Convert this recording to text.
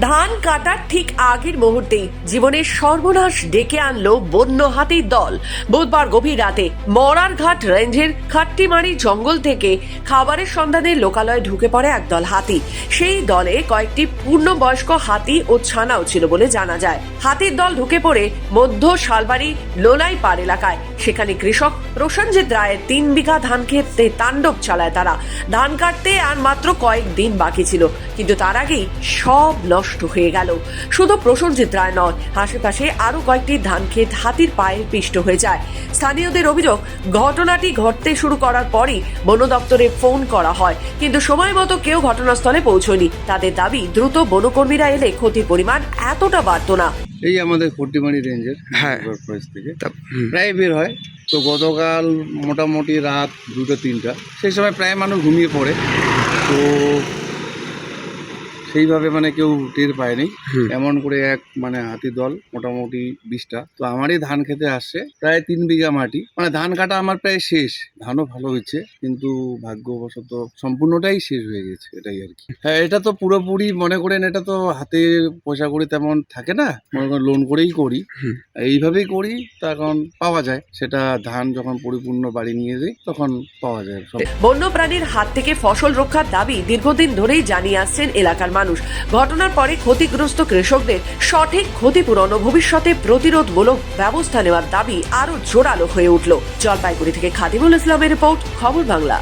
ধান কাটার ঠিক আগের মুহূর্তেই জীবনের সর্বনাশ ডেকে আনলো বন্য হাতির দল। বুধবার গভীর রাতে মরারঘাট রেঞ্জের খাট্টিমারি জঙ্গল থেকে খাবারের সন্ধানে লোকালয়ে ঢুকে পড়ে একদল হাতি। সেই দলে কয়েকটি পূর্ণবয়স্ক হাতি ও ছানাও ছিল বলে জানা যায়। হাতির দল ঢুকে পড়ে মধ্য শালবাড়ি লোলাই পার এলাকায়। সেখানে কৃষক প্রসেনজিৎ রায়ের তিন বিঘা ধান ক্ষেতে তাণ্ডব চালায় তারা। ধান কাটতে আর মাত্র কয়েক দিন বাকি ছিল। কিন্তু তার আগেই সব নষ্ট হয়ে গেল। শুধু প্রসেনজিৎ রায় নয় আশেপাশে আরও কয়েকটি ধান ক্ষেত হাতির পায়ে পিষ্ট হয়ে যায়। স্থানীয়দের অভিযোগ ঘটনাটি ঘটতে শুরু করার পরই বন দপ্তরে ফোন করা হয় কিন্তু সময় মতো কেউ ঘটনাস্থলে পৌঁছয়নি। তাদের দাবি দ্রুত বনকর্মীরা এলে ক্ষতির পরিমাণ এতটা বাড়তো না। এই আমাদের ফটিমারি রেঞ্জের হ্যাঁ। থেকে। প্রায় বের হয়। তো গতকাল মোটামুটি রাত দুটো তিনটা সেই সময় প্রায় মানুষ ঘুমিয়ে পড়ে। তো সেইভাবে মানে কেউ টের পায়নি। এমন করে এক মানে হাতি দল মোটামুটি বিশটা। তো আমারই ধান খেতে আসছে প্রায় তিন বিঘা মাটি। মানে ধান কাটা আমার প্রায় শেষ। ধানও ভালো হয়েছে কিন্তু ভাগ্যবশত সম্পূর্ণটাই শেষ হয়ে গেছে এটাই আর কি। হ্যাঁ এটা তো পুরোপুরি মনে করেন এটা তো হাতে পয়সা করে তেমন থাকে না। মনে করেন লোন করেই করি। এইভাবেই করি তখন পাওয়া যায়। সেটা ধান যখন পরিপূর্ণ বাড়ি নিয়ে যাই তখন পাওয়া যায় সব। বন্যপ্রাণীর হাত থেকে ফসল রক্ষার দাবি দীর্ঘদিন ধরেই জানিয়ে আসছেন এলাকার মানুষ। ঘটনার পরে ক্ষতিগ্রস্ত কৃষকদের সঠিক ক্ষতিপূরণ ও ভবিষ্যতে প্রতিরোধমূলক ব্যবস্থা নেওয়ার দাবি আরও জোরালো হয়ে উঠল। জলপাইগুড়ি থেকে খাদিমুল ইসলামের রিপোর্ট, খবর বাংলা।